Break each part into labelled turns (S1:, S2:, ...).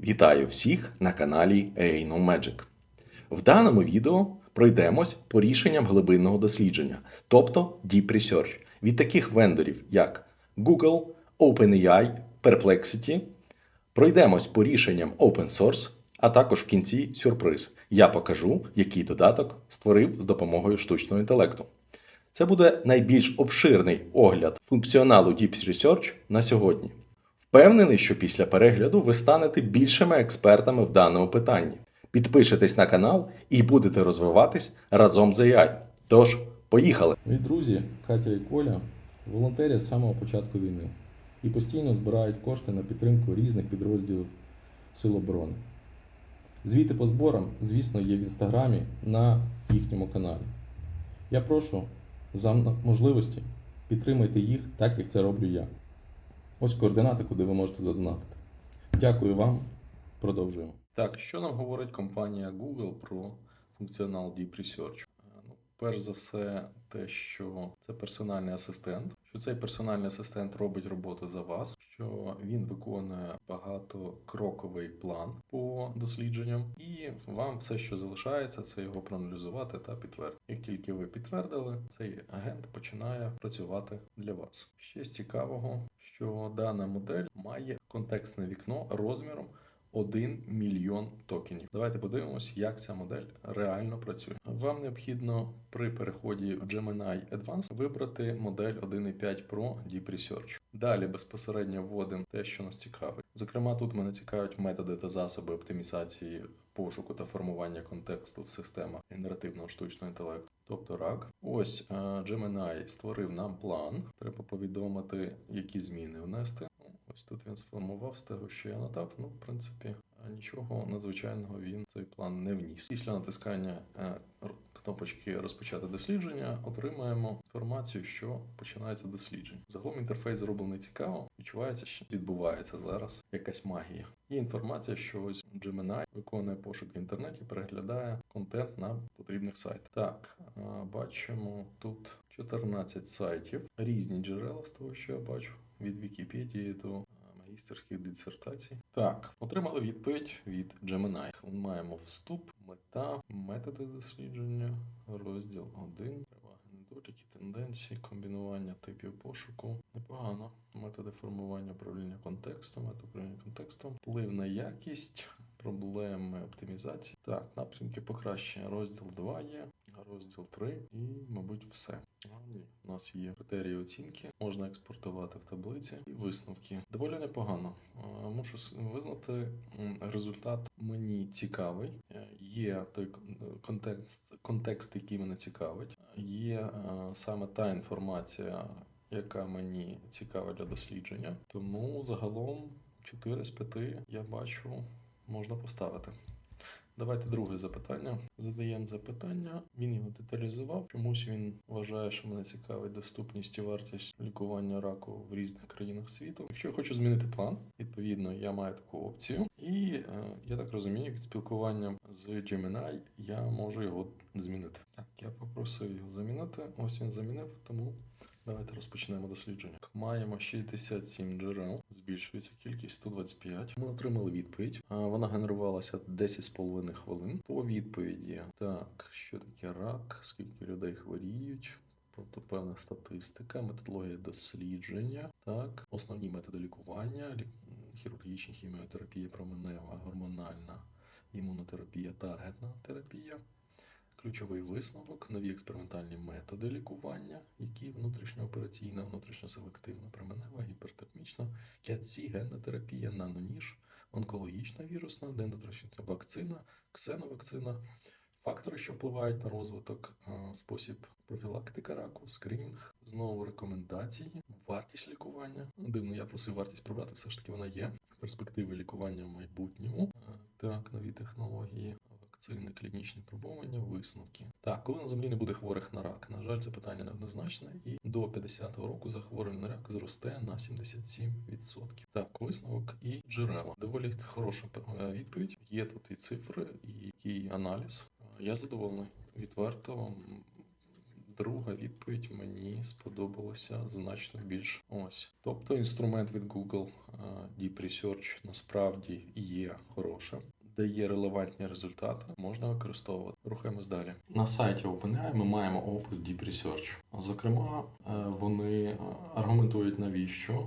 S1: Вітаю всіх на каналі AI Magic. В даному відео пройдемось по рішенням глибинного дослідження, тобто Deep Research, від таких вендорів, як Google, OpenAI, Perplexity. Пройдемось по рішенням Open Source, а також в кінці сюрприз. Я покажу, який додаток створив з допомогою штучного інтелекту. Це буде найбільш обширний огляд функціоналу Deep Research на сьогодні. Впевнений, що після перегляду ви станете більшими експертами в даному питанні. Підпишитесь на канал і будете розвиватись разом з AI. Тож, поїхали!
S2: Мої друзі Катя і Коля волонтерять з самого початку війни і постійно збирають кошти на підтримку різних підрозділів Сил оборони. Звіти по зборам, звісно, є в інстаграмі на їхньому каналі. Я прошу за можливості підтримайте їх так, як це роблю я. Ось координати, куди ви можете задонатити. Дякую вам. Продовжуємо. Так, що нам говорить компанія Google про функціонал Deep Research? Перш за все, те, що це персональний асистент, що цей персональний асистент робить роботу за вас, що він виконує багатокроковий план по дослідженням, і вам все, що залишається, це його проаналізувати та підтвердити. Як тільки ви підтвердили, цей агент починає працювати для вас. Ще з цікавого, що дана модель має контекстне вікно розміром 1 мільйон токенів. Давайте подивимось, як ця модель реально працює. Вам необхідно при переході в Gemini Advanced вибрати модель 1.5 Pro Deep Research. Далі безпосередньо вводимо те, що нас цікавить. Зокрема, тут мене цікавлять методи та засоби оптимізації пошуку та формування контексту в системах генеративного штучного інтелекту. Тобто RAG. Ось е, Gemini створив нам план. Треба повідомити, які зміни внести. Ось тут він сформував з того, що я надав. Ну, в принципі, нічого надзвичайного він цей план не вніс. Після натискання е, кнопочки розпочати дослідження отримаємо інформацію, що починається дослідження. Загалом інтерфейс зроблений цікаво. Відчувається, що відбувається зараз якась магія. І інформація, що ось Gemini виконує пошук в інтернеті, переглядає контент на потрібних сайтах. Так, е, бачимо тут 14 сайтів, різні джерела з того, що я бачу, від Вікіпедії до е, магістерських дисертацій. Так, отримали відповідь від Gemini. Маємо вступ, мета, методи дослідження, розділ 1, переваги, недоліки, тенденції, комбінування типів пошуку. Непогано. Методи формування управління контекстом, метод управління контекстом, вплив на якість, проблеми оптимізації. Так, напрямки покращення. Розділ 2 є. Розділ 3 і, мабуть, все. А, ні, у нас є критерії оцінки, можна експортувати в таблиці і висновки. Доволі непогано. Мушу визнати, результат мені цікавий. Е, Є той кон- контекст, контекст, який мене цікавить. Є е, саме та інформація, яка мені цікава для дослідження. Тому загалом 4 з 5 я бачу, можна поставити. Давайте друге запитання. Задаємо запитання. Він його деталізував. Чомусь він вважає, що мене цікавить доступність і вартість лікування раку в різних країнах світу. Якщо я хочу змінити план, відповідно, я маю таку опцію. І е, я так розумію, від спілкування з Gemini я можу його змінити. Так, я попросив його замінити. Ось він замінив, тому Давайте розпочнемо дослідження. Маємо 67 джерел, збільшується кількість 125. Ми отримали відповідь. Вона генерувалася 10,5 хвилин. По відповіді, так, що таке рак, скільки людей хворіють. Тобто певна статистика, методологія дослідження, так, основні методи лікування, лі- хірургічна хіміотерапія, променева, гормональна імунотерапія, таргетна терапія. Ключовий висновок, нові експериментальні методи лікування, які внутрішньоопераційна, внутрішньоселективна, променева, гіпертермічна, КЯТСі, генна терапія, наноніж, онкологічна вірусна, дендотрична вакцина, ксеновакцина, фактори, що впливають на розвиток, спосіб профілактика раку, скринінг, знову рекомендації, вартість лікування. Ну, Дивно, я просив вартість прибрати, все ж таки вона є. Перспективи лікування в майбутньому. Так, нові технології. Вакцини, клінічні пробування, висновки. Так, коли на землі не буде хворих на рак? На жаль, це питання неоднозначне, і до 50-го року захворювання на рак зросте на 77%. Так, висновок і джерела. Доволі хороша е, відповідь. Є тут і цифри, і аналіз. Я задоволений. Відверто
S1: Друга відповідь мені сподобалася значно більше. Ось. Тобто інструмент від Google е, Deep Research насправді є хорошим, дає релевантні результати, можна використовувати. Рухаємось далі. На сайті OpenAI ми маємо опис Deep Research. Зокрема, е, вони е, аргументують навіщо.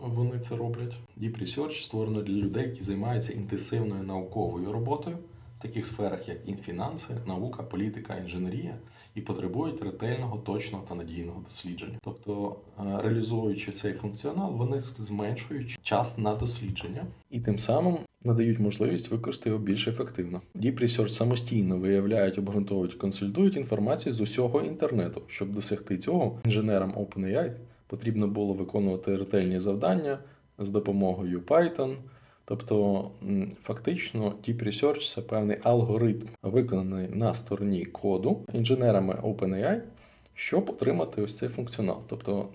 S1: Вони це роблять. Deep Research створено для людей, які займаються інтенсивною науковою роботою таких сферах, як інфінанси, наука, політика, інженерія, і потребують ретельного, точного та надійного дослідження. Тобто, е, реалізуючи цей функціонал, вони зменшують час на дослідження і тим самим надають можливість використати його більш ефективно. Deep Research самостійно виявляють, обґрунтовують, консультують інформацію з усього інтернету. Щоб досягти цього, інженерам OpenAI потрібно було виконувати ретельні завдання з допомогою Python. Тобто, фактично, Deep Research – це певний алгоритм, виконаний на стороні коду інженерами OpenAI, щоб отримати ось цей функціонал. Тобто,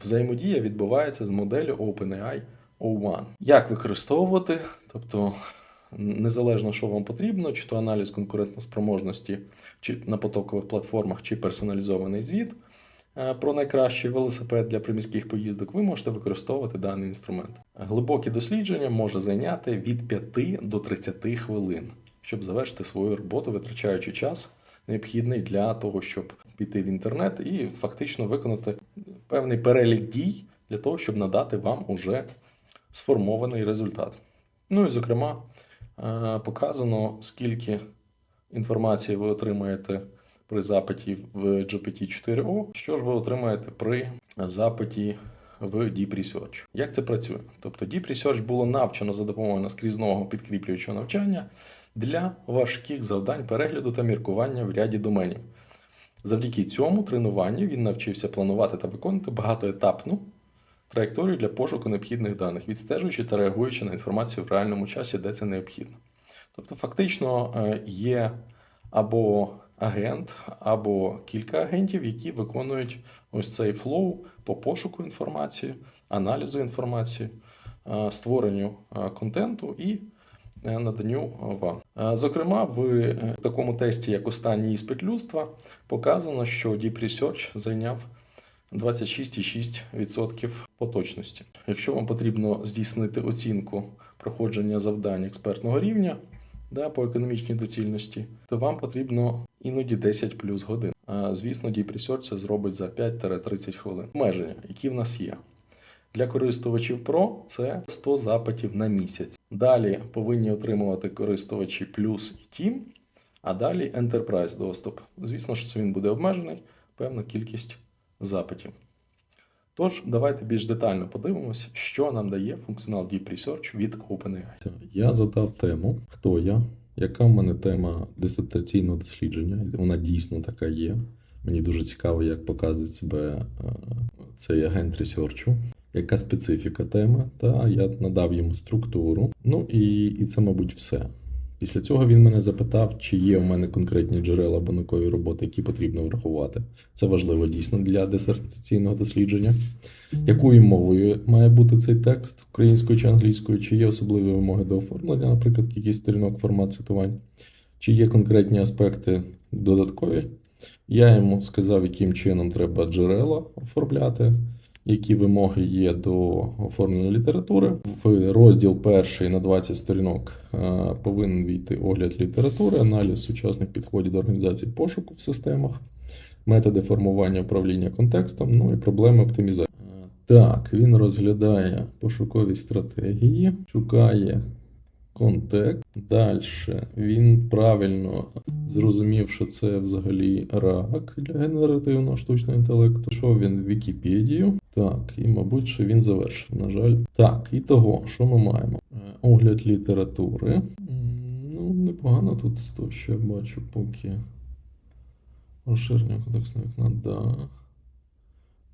S1: взаємодія відбувається з моделлю OpenAI O1. Як використовувати? Тобто, незалежно, що вам потрібно, чи то аналіз конкурентоспроможності, чи на потокових платформах, чи персоналізований звіт про найкращий велосипед для приміських поїздок, ви можете використовувати даний інструмент. Глибоке дослідження може зайняти від 5 до 30 хвилин, щоб завершити свою роботу, витрачаючи час, необхідний для того, щоб піти в інтернет і фактично виконати певний перелік дій для того, щоб надати вам уже сформований результат. Ну і, зокрема, е, показано, скільки інформації ви отримаєте при запиті в GPT-4o, що ж ви отримаєте при запиті в Deep Research. Як це працює? Тобто Deep Research було навчено за допомогою наскрізного підкріплюючого навчання для важких завдань перегляду та міркування в ряді доменів. Завдяки цьому тренуванню він навчився планувати та виконувати багатоетапну траєкторію для пошуку необхідних даних, відстежуючи та реагуючи на інформацію в реальному часі, де це необхідно. Тобто, фактично е, є або агент, або кілька агентів, які виконують ось цей флоу по пошуку інформації, аналізу інформації, е, створенню е, контенту і е, наданню вам. Зокрема, в такому тесті, як останній іспит людства, показано, що Deep Research зайняв 26,6% по точності. Якщо вам потрібно здійснити оцінку проходження завдань експертного рівня да, по економічній доцільності, то вам потрібно іноді 10 плюс годин. А, звісно, Deep Research це зробить за 5-30 хвилин. Обмеження, які в нас є. Для користувачів Pro це 100 запитів на місяць. Далі повинні отримувати користувачі плюс і Team, а далі Enterprise доступ. Звісно, що він буде обмежений, певна кількість запитів. Тож, давайте більш детально подивимось, що нам дає функціонал Deep Research від OpenAI.
S2: Я задав тему, хто я, яка в мене тема дисертаційного дослідження. Вона дійсно така є. Мені дуже цікаво, як показує себе е, цей агент ресерчу, яка специфіка теми, та я надав йому структуру. Ну і, і це, мабуть, все. Після цього він мене запитав, чи є в мене конкретні джерела або наукові роботи, які потрібно врахувати. Це важливо дійсно для дисертаційного дослідження. Якою мовою має бути цей текст українською чи англійською? Чи є особливі вимоги до оформлення, наприклад, кількість сторінок, формат цитувань? Чи є конкретні аспекти додаткові? Я йому сказав, яким чином треба джерела оформляти, які вимоги є до оформлення літератури. В розділ перший на 20 сторінок е, повинен війти огляд літератури, аналіз сучасних підходів до організації пошуку в системах, методи формування управління контекстом, ну і проблеми оптимізації. Е, Так, він розглядає пошукові стратегії, шукає контекст. Далі він правильно зрозумів, що це взагалі рак для генеративного штучного інтелекту. Пішов він в Вікіпедію. Так, і мабуть, що він завершив. На жаль. Так, і того, що ми маємо? Е, Огляд літератури. Ну, непогано тут з того, що я бачу, поки розширення контекстного вікна, да.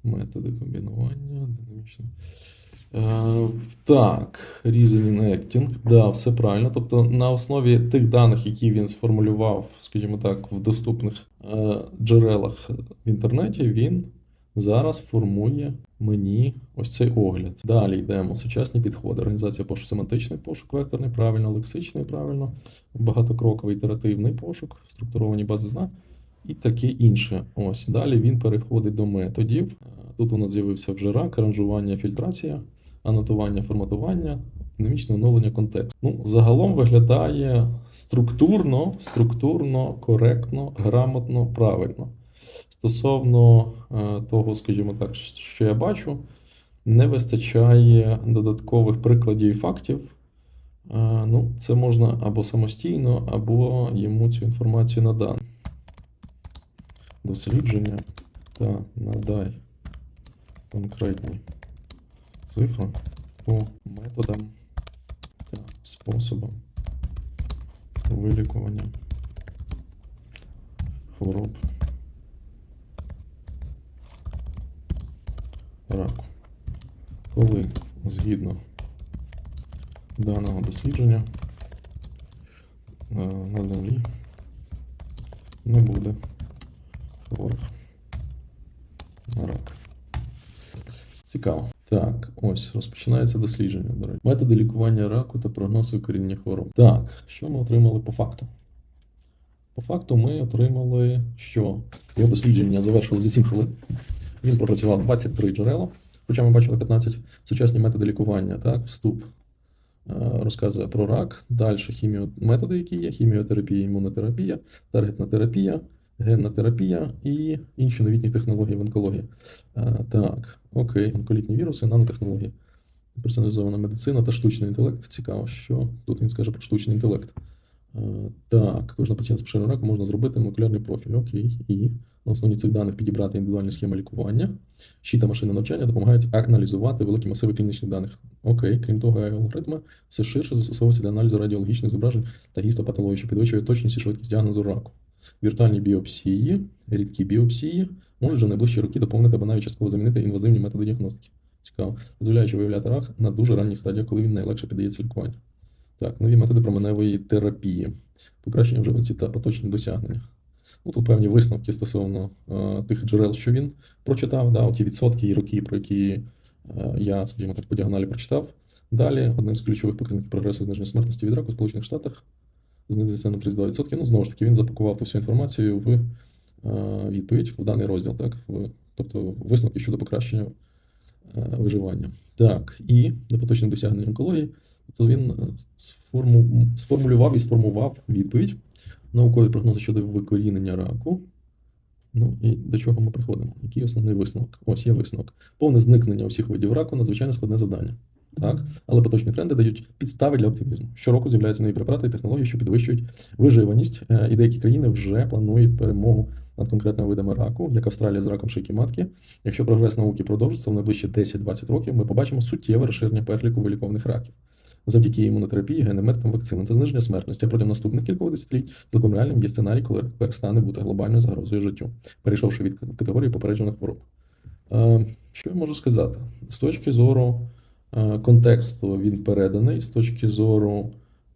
S2: Методи комбінування, динамічне. Е, так, Reasoning Acting. Да, все правильно. Тобто на основі тих даних, які він сформулював, скажімо так, в доступних е, джерелах в інтернеті, він зараз формує мені ось цей огляд. Далі йдемо. Сучасні підходи. Організація пошук, семантичний пошук, векторний, правильно, лексичний, правильно, багатокроковий ітеративний пошук, структуровані бази знань. і таке інше. Ось далі він переходить до методів. Е, Тут у нас з'явився вже рак, ранжування, фільтрація, анотування, форматування, динамічне оновлення контексту. Ну, загалом виглядає структурно, структурно, коректно, грамотно, правильно. Стосовно е, того, скажімо так, що я бачу, не вистачає додаткових прикладів і фактів. Е, Ну, це можна або самостійно, або йому цю інформацію надати. Дослідження та надай конкретні цифри по методам та способам вилікування хвороб раку. Коли згідно даного дослідження е, на землі не буде хворих на рак. Цікаво. Так, ось розпочинається дослідження. До речі. Методи лікування раку та прогноз викорінення хвороб. Так, що ми отримали по факту? По факту ми отримали, що його дослідження завершили за 7 хвилин. Він пропрацював 23 джерела, хоча ми бачили 15 сучасні методи лікування. Так, вступ е, розказує про рак. Далі хіміо... методи, які є: хіміотерапія, імунотерапія, таргетна терапія, генна терапія і інші новітні технології в онкології. Так, окей, онколітні віруси, нанотехнології, персоналізована медицина та штучний інтелект. Цікаво, що тут він скаже про штучний інтелект. Так, кожна пацієнт з поширеним раком можна зробити молекулярний профіль. Окей. І на основі цих даних підібрати індивідуальні схеми лікування. Щі та машини навчання допомагають аналізувати великі масиви клінічних даних. Окей, крім того, алгоритми все ширше застосовуються для аналізу радіологічних зображень та гістопатології, що підвищує точність і швидкість діагнозу раку. Віртуальні біопсії, рідкі біопсії можуть вже найближчі роки доповнити або навіть частково замінити інвазивні методи діагностики. Цікаво, дозволяючи виявляти рак на дуже ранніх стадіях, коли він найлегше піддається лікуванню. Так, нові методи променевої терапії, покращення вживаності та поточні досягнення. Ну, тут певні висновки стосовно е, тих джерел, що він прочитав, да, ті відсотки і роки, про які е, я, скажімо так, по діагоналі прочитав. Далі, одним з ключових показників прогресу зниження смертності від раку в Сполучених Штатах знизився на 32%. Ну, знову ж таки, він запакував ту всю інформацію в е, відповідь в даний розділ, так? В, тобто висновки щодо покращення е, виживання. Так, і для поточних досягнень онкології, тобто він е, сформу, сформулював і сформував відповідь наукові прогнози щодо викорінення раку. Ну і до чого ми приходимо? Який основний висновок? Ось є висновок. Повне зникнення усіх видів раку надзвичайно складне завдання. Так? Але поточні тренди дають підстави для оптимізму. Щороку з'являються нові препарати і технології, що підвищують виживаність, Е, і деякі країни вже планують перемогу над конкретними видами раку, як Австралія з раком шийки матки. Якщо прогрес науки продовжиться, то в найближчі 10-20 років ми побачимо суттєве розширення переліку вилікованих раків. Завдяки імунотерапії, генеметикам, вакцинам та зниження смертності а протягом наступних кількох десятиліть цілком реальним є сценарій, коли рак перестане бути глобальною загрозою життю, перейшовши від категорії попереджених хвороб. Е, Що я можу сказати? З точки зору контексту він переданий, з точки зору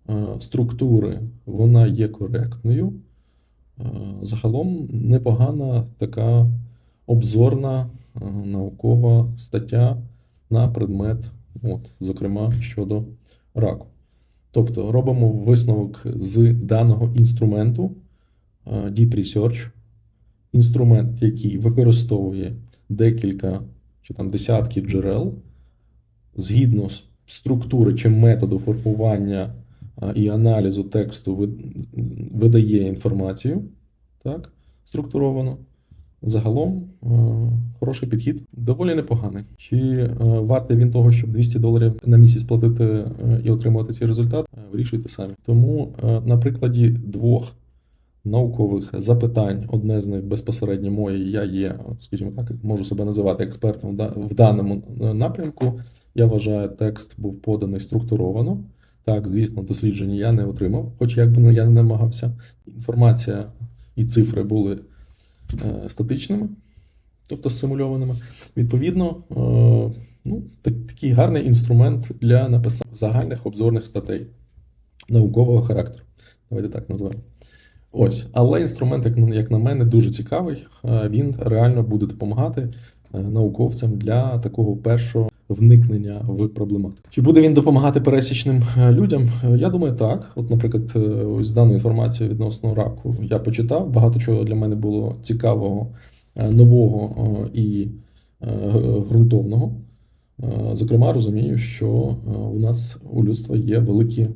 S2: е, структури вона є коректною. Е, Загалом непогана така обзорна е, наукова стаття на предмет, от, зокрема щодо раку. Тобто робимо висновок з даного інструменту е, Deep Research, інструмент, який використовує декілька чи там десятки джерел згідно структури чи методу формування і аналізу тексту видає інформацію, так, структуровано. Загалом хороший підхід, доволі непоганий. Чи вартий він того, щоб 200 доларів на місяць платити і отримувати цей результат, вирішуйте самі. Тому на прикладі двох наукових запитань, одне з них безпосередньо моє, я є, скажімо так, можу себе називати експертом в даному е, напрямку. Я вважаю, текст був поданий структуровано. Так, звісно, дослідження я не отримав, хоч як би я не намагався. Інформація і цифри були е, статичними, тобто симульованими. Відповідно, е, ну, так, такий гарний інструмент для написання загальних обзорних статей наукового характеру. Давайте так назвемо. Ось, але інструмент, як, на- мене, дуже цікавий. Е, Він реально буде допомагати науковцям для такого першого вникнення в проблематику. Чи буде він допомагати пересічним е, людям? Е, Я думаю, так. От, наприклад, е, ось дану інформацію відносно раку я почитав. Багато чого для мене було цікавого, нового і ґрунтовного. Зокрема, розумію, що у нас у людства є великі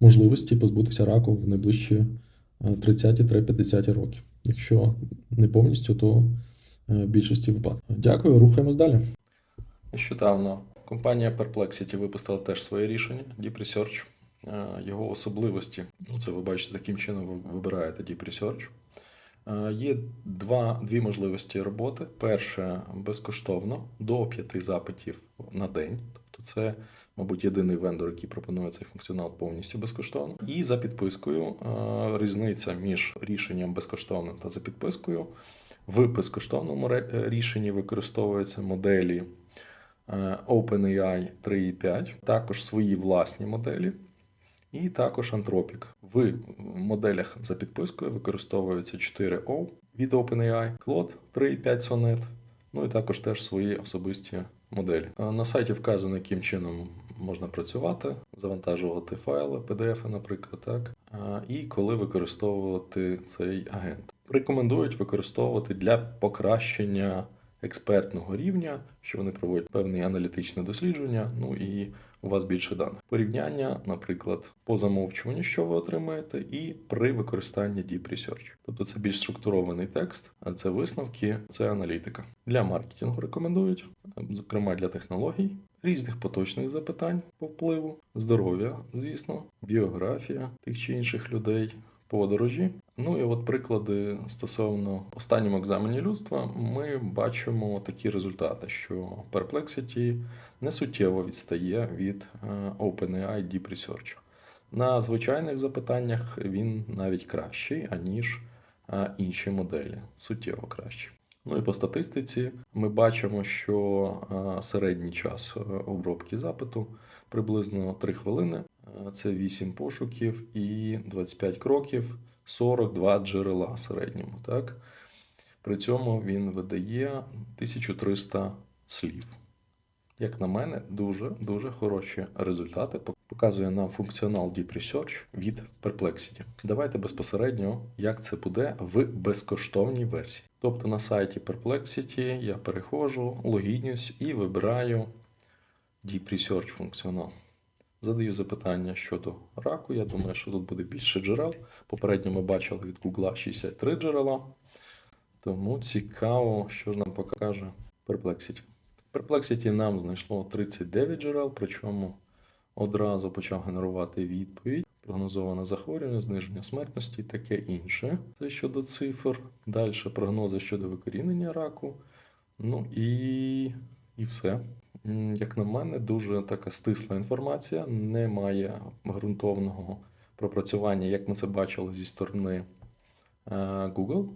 S2: можливості позбутися раку в найближчі е, 30-50 років. Якщо не повністю, то в більшості випадків. Дякую, рухаємось далі.
S1: Нещодавно компанія Perplexity випустила теж своє рішення Deep Research. Е, Його особливості, ну це ви бачите, таким чином ви вибираєте Deep Research. Е, Є два, дві можливості роботи. Перше безкоштовно до п'яти запитів на день. Тобто це, мабуть, єдиний вендор, який пропонує цей функціонал повністю безкоштовно. І за підпискою е, різниця між рішенням безкоштовним та за підпискою. В безкоштовному рішенні використовуються моделі OpenAI 3.5, також свої власні моделі, і також Anthropic. В моделях за підпискою використовується 4O від OpenAI, Claude 3.5 Sonnet, ну і також теж свої особисті моделі. Е, На сайті вказано, яким чином можна працювати, завантажувати файли, PDF, наприклад, так, е, і коли використовувати цей агент. Рекомендують використовувати для покращення експертного рівня, що вони проводять певні аналітичні дослідження, ну і у вас більше даних. Порівняння, наприклад, по замовчуванню, що ви отримаєте, і при використанні Deep Research. Тобто це більш структурований текст, а це висновки, це аналітика. Для маркетингу рекомендують, зокрема для технологій, різних поточних запитань по впливу, здоров'я, звісно, біографія тих чи інших людей, подорожі. Ну і от приклади стосовно останньому екзамені людства, ми бачимо такі результати, що Perplexity не суттєво відстає від е, OpenAI Deep Research. На звичайних запитаннях він навіть кращий, аніж е, інші моделі, суттєво кращий. Ну і по статистиці ми бачимо, що е, середній час обробки запиту приблизно 3 хвилини. Е, Це 8 пошуків і 25 кроків, 42 джерела середньому. Так? При цьому він видає 1300 слів. Як на мене, дуже дуже хороші результати. Показує нам функціонал Deep Research від Perplexity. Давайте безпосередньо, як це буде в безкоштовній версії. Тобто на сайті Perplexity я переходжу, логінюсь і вибираю Deep Research функціонал. Задаю запитання щодо раку. Я думаю, що тут буде більше джерел. Попередньо ми бачили від Google 63 джерела. Тому цікаво, що ж нам покаже Perplexity. Perplexity нам знайшло 39 джерел, причому одразу почав генерувати відповідь. Прогнозоване захворювання, зниження смертності і таке інше. Це щодо цифр. Далі прогнози щодо викорінення раку. Ну і, і все. Як на мене, дуже така стисла інформація, немає ґрунтовного пропрацювання, як ми це бачили зі сторони е, Google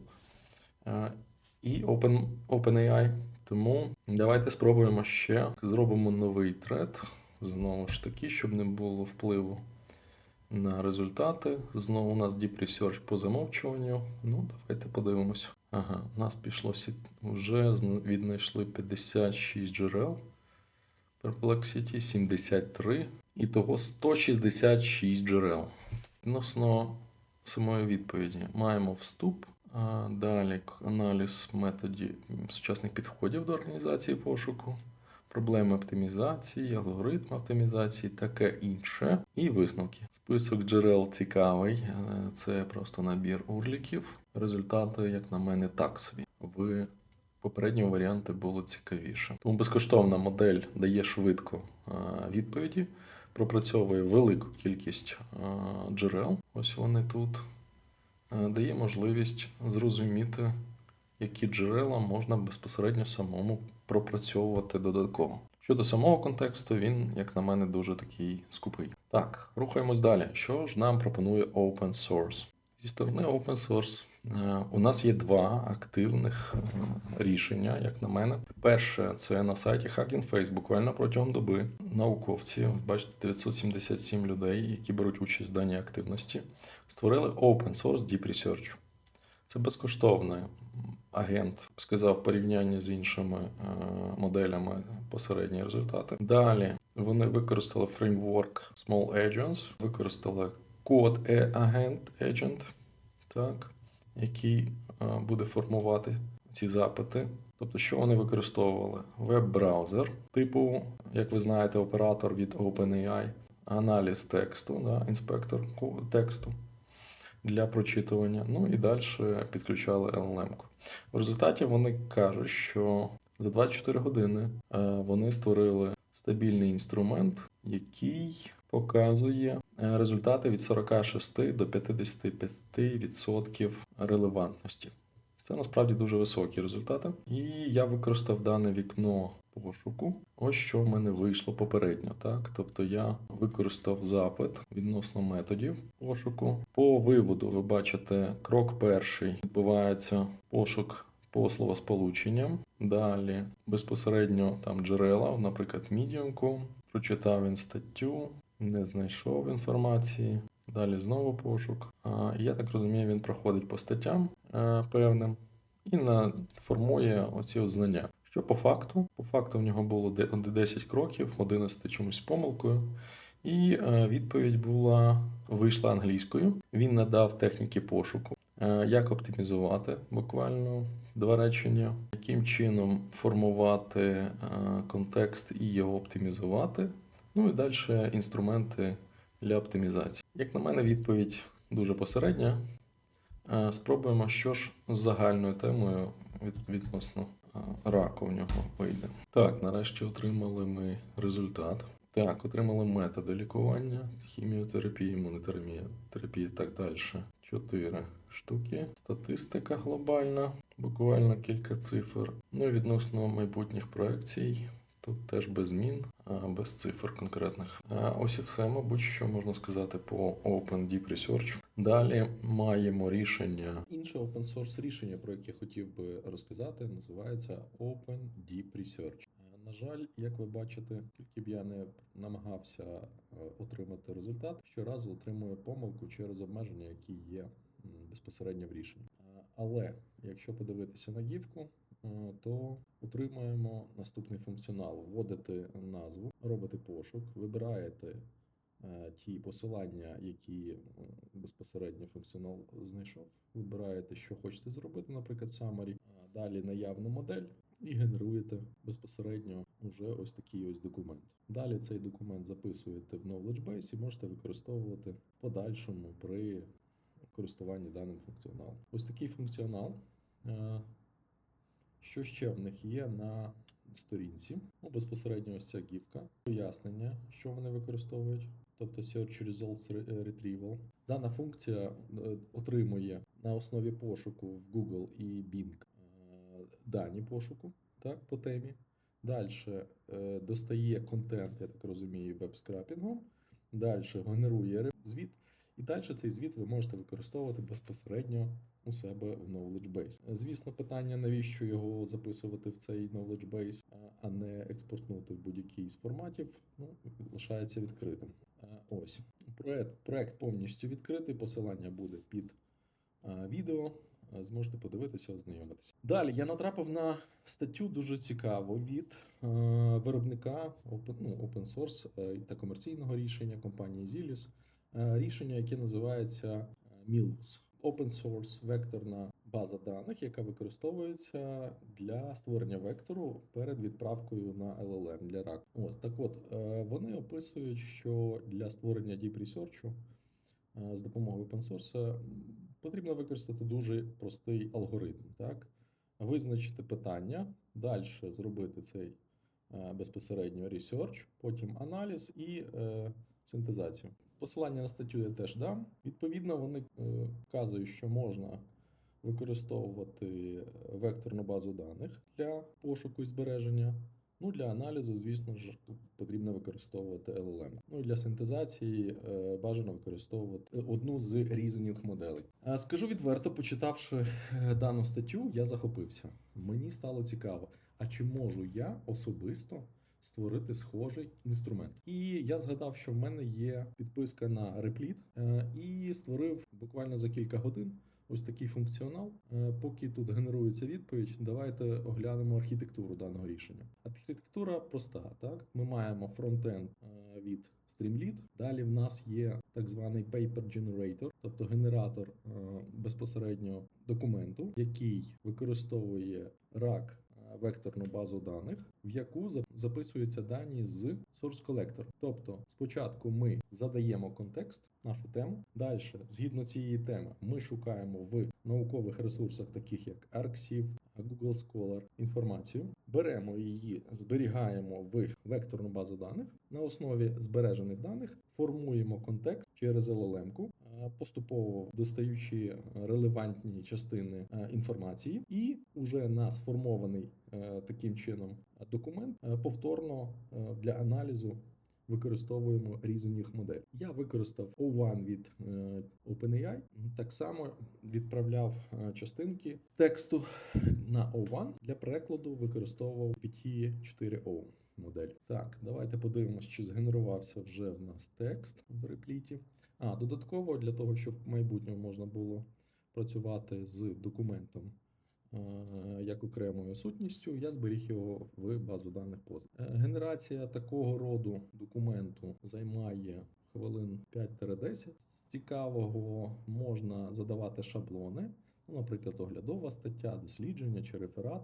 S1: е, і Open, OpenAI. Тому давайте спробуємо ще. Зробимо новий тред. Знову ж таки, щоб не було впливу на результати. Знову у нас Deep Research по замовчуванню. Ну, давайте подивимося. Ага, у нас пішло вже віднайшли 56 джерел. Perplexity 73. І того 166 джерел. Відносно самої відповіді маємо вступ. Далі аналіз методів сучасних підходів до організації пошуку, проблеми оптимізації, алгоритм оптимізації, таке інше. І висновки. Список джерел цікавий. е, Це просто набір урліків. Результати, як на мене, так собі. В попередньому варіанти було цікавіше. Тому безкоштовна модель дає швидко е, відповіді, пропрацьовує велику кількість е, джерел. Ось вони тут. Е, Дає можливість зрозуміти, які джерела можна безпосередньо самому пропрацьовувати додатково. Щодо самого контексту, він, як на мене, дуже такий скупий. Так, рухаємось далі. Що ж нам пропонує Open Source? Зі сторони Open Source е, у нас є два активних е, рішення, як на мене. Перше, це на сайті Hugging Face буквально протягом доби. Науковці, бачите, 977 людей, які беруть участь в даній активності, створили Open Source Deep Research. Це безкоштовний агент, сказав, в порівнянні з іншими е, моделями посередні результати. Далі вони використали фреймворк Small Agents, використали код e-агент agent, так, який е, буде формувати ці запити. Тобто, що вони використовували? Веб-браузер, типу, як ви знаєте, оператор від OpenAI, аналіз тексту, да, інспектор тексту для прочитування. Ну і далі підключали LLM. В результаті вони кажуть, що за 24 години е, вони створили стабільний інструмент, який показує е, результати від 46 до 55% релевантності. Це насправді дуже високі результати. І я використав дане вікно пошуку. Ось що в мене вийшло попередньо. Так? Тобто я використав запит відносно методів пошуку. По виводу ви бачите, крок перший відбувається пошук по словосполученням. Далі безпосередньо там джерела, наприклад, Medium.com. Прочитав він статтю, не знайшов інформації. Далі знову пошук. Я так розумію, він проходить по статтям е, певним і формує оці от знання. Що по факту? По факту в нього було 10 кроків, 11 чомусь помилкою. І е, відповідь була вийшла англійською. Він надав техніки пошуку, е, як оптимізувати буквально два речення, яким чином формувати контекст і його оптимізувати. Ну і далі інструменти для оптимізації. Як на мене, відповідь дуже посередня. Е, Спробуємо, що ж з загальною темою відносно е, раку в нього вийде. Так, нарешті отримали ми результат. Так, отримали методи лікування, хіміотерапія, імунотерапія, терапія і так далі. Чотири штуки. Статистика глобальна, буквально кілька цифр. Ну і відносно майбутніх проекцій. Тут теж без змін, без цифр конкретних. Ось і все, мабуть, що можна сказати по Open Deep Research. Далі маємо рішення.
S2: Інше open source рішення, про яке хотів би розказати, називається Open Deep Research. На жаль, як ви бачите, скільки б я не намагався е, отримати результат, щоразу отримую помилку через обмеження, які є безпосередньо в рішенні. Але якщо подивитися на гівку, то отримаємо наступний функціонал: вводите назву, робите пошук, вибираєте е, ті посилання, які е, безпосередньо функціонал знайшов. Вибираєте, що хочете зробити, наприклад, summary, е, далі наявну модель. І генеруєте безпосередньо вже ось такий ось документ. Далі цей документ записуєте в Knowledge Base і можете використовувати в подальшому при користуванні даним функціоналом. Ось такий функціонал. Е, Що ще в них є на сторінці? Ну, безпосередньо ось ця гівка, пояснення, що вони використовують, тобто Search Results Retrieval. Дана функція е, отримує на основі пошуку в Google і Bing е, дані пошуку так, по темі. Далі е, достає контент, я так розумію, веб-скрапінгом. Далі генерує звіт. І далі цей звіт ви можете використовувати безпосередньо у себе в Knowledge Base. Звісно, питання, навіщо його записувати в цей Knowledge Base, а- не експортнути в будь-який з форматів, ну, лишається відкритим. Ось. Проект, проект повністю відкритий, посилання буде під відео. Зможете подивитися, ознайомитися. Далі я натрапив на статтю дуже цікаву від е, виробника open, ну, open source е, та комерційного рішення компанії Zilis. Е, рішення, яке називається е, Milvus. Open source векторна база даних, яка використовується для створення вектору перед відправкою на LLM для RAG. Ось так от е, вони описують, що для створення Deep Research е, з допомогою open source потрібно використати дуже простий алгоритм. Так? Визначити питання, далі зробити цей е, безпосередньо research, потім аналіз і е, синтезацію. Посилання на статтю я теж дам. Відповідно, вони е, вказують, що можна використовувати векторну базу даних для пошуку і збереження. Ну, для аналізу, звісно ж, потрібно використовувати LLM. Ну і для синтезації е, бажано використовувати одну з reasoning моделей. Скажу відверто, почитавши е, дану статтю, я захопився. Мені стало цікаво, а чи можу я особисто створити схожий інструмент? І я згадав, що в мене є підписка на е, і створив буквально за кілька годин ось такий функціонал. Е, Поки тут генерується відповідь, давайте оглянемо архітектуру даного рішення. Архітектура проста. Так, ми маємо фронтенд е, від Streamlit. Далі в нас є так званий paper generator, тобто генератор е, безпосередньо документу, який використовує е, векторну базу даних, в яку записуються дані з source collector. Тобто, спочатку ми задаємо контекст, нашу тему. Далі, згідно цієї теми, ми шукаємо в наукових ресурсах, таких як ArcSiv, Google Scholar, інформацію, беремо її, зберігаємо в векторну базу даних. На основі збережених даних формуємо контекст через LLM-ку, поступово достаючи релевантні частини е, інформації, і уже на сформований е, таким чином документ е, повторно для аналізу використовуємо різних модель. Я використав O1 від OpenAI. Так само відправляв частинки тексту на O1 для перекладу використовував PT 4O модель. Так, давайте подивимось, чи згенерувався вже в нас текст в репліті. А додатково для того, щоб в майбутньому можна було працювати з документом е, як окремою сутністю, я зберіг його в базу даних поза. Е, Генерація такого роду документу займає хвилин 5-10. З цікавого можна задавати шаблони, ну, наприклад, оглядова стаття, дослідження чи реферат,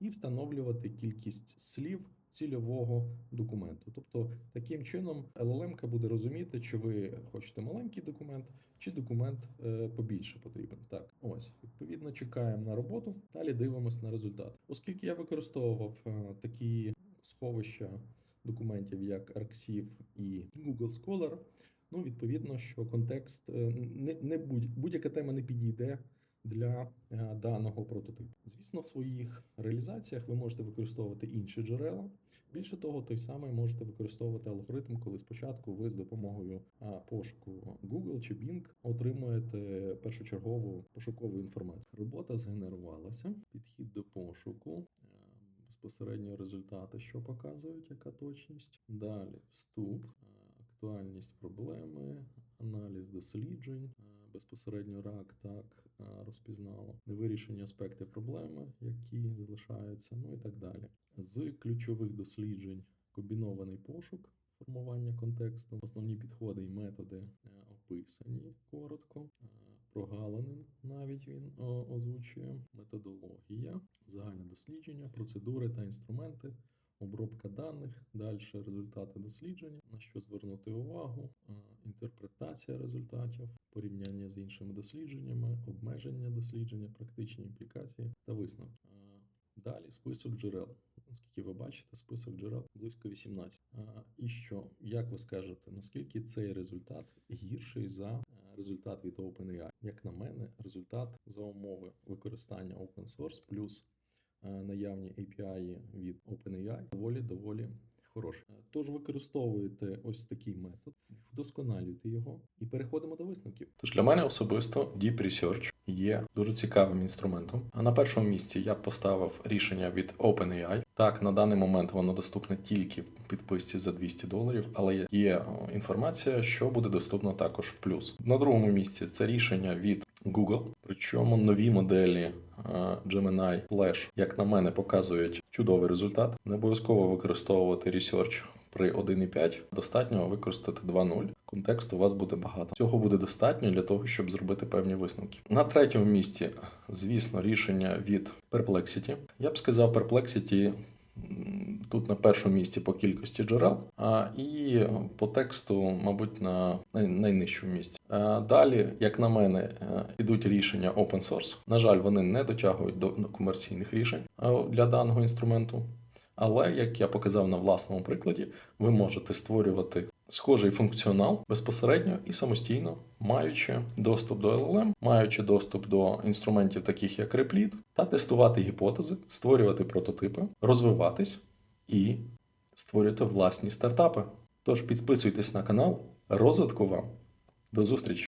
S2: і встановлювати кількість слів цільового документу. Тобто, таким чином LLM буде розуміти, чи ви хочете маленький документ, чи документ е, побільше потрібен. Так, ось відповідно чекаємо на роботу. Далі дивимося на результат. Оскільки я використовував е, такі сховища документів, як ArcSiv і Google Scholar, ну відповідно, що контекст е, не, не будь, будь-яка тема не підійде. Для е, даного прототипу, звісно, в своїх реалізаціях ви можете використовувати інші джерела. Більше того, той самий можете використовувати алгоритм, коли спочатку ви з допомогою пошуку Google чи Bing отримуєте першочергову пошукову інформацію. Робота згенерувалася, підхід до пошуку. е, Безпосередньо результати, що показують, яка точність. Далі вступ, е, актуальність проблеми, аналіз досліджень, безпосередньо рак так розпізнало, невирішені аспекти проблеми, які залишаються, ну і так далі. З ключових досліджень комбінований пошук. Формування контексту, основні підходи і методи е, описані коротко. Е, навіть він озвучує методологія, загальне дослідження, процедури та інструменти, обробка даних, далі результати дослідження, на що звернути увагу, е, інтерпретація результатів, порівняння з іншими дослідженнями, обмеження дослідження, практичні імплікації та висновки. Е, Далі список джерел. Оскільки ви бачите, список джерел близько 18. І що, як ви скажете, наскільки цей результат гірший за е, результат від OpenAI? Як на мене, результат за умови використання open source плюс е, наявні API від OpenAI доволі доволі хороший. Е, Тож використовуєте ось такий метод, вдосконалюйте його і переходимо до висновків.
S1: Тож для мене особисто Deep Research є дуже цікавим інструментом. А на першому місці я поставив рішення від OpenAI. Так, на даний момент воно доступне тільки в підписці за 200 доларів, але є інформація, що буде доступно також в плюс. На другому місці це рішення від Google. Причому нові моделі е, Gemini Flash, як на мене, показують чудовий результат. Не обов'язково використовувати Research при 1.5. Достатньо використати 2.0. Контексту у вас буде багато. Цього буде достатньо для того, щоб зробити певні висновки. На третьому місці, звісно, рішення від Perplexity. Я б сказав, Perplexity тут на першому місці по кількості джерел, а і по тексту, мабуть, на найнижчому місці. Далі, як на мене, е, ідуть рішення open source. На жаль, вони не дотягують до до комерційних рішень для даного інструменту. Але, як я показав на власному прикладі, ви можете створювати схожий функціонал безпосередньо і самостійно, маючи доступ до LLM, маючи доступ до інструментів, таких як Replit, та тестувати гіпотези, створювати прототипи, розвиватись і створювати власні стартапи. Тож підписуйтесь на канал, розвитку вам. До зустрічі!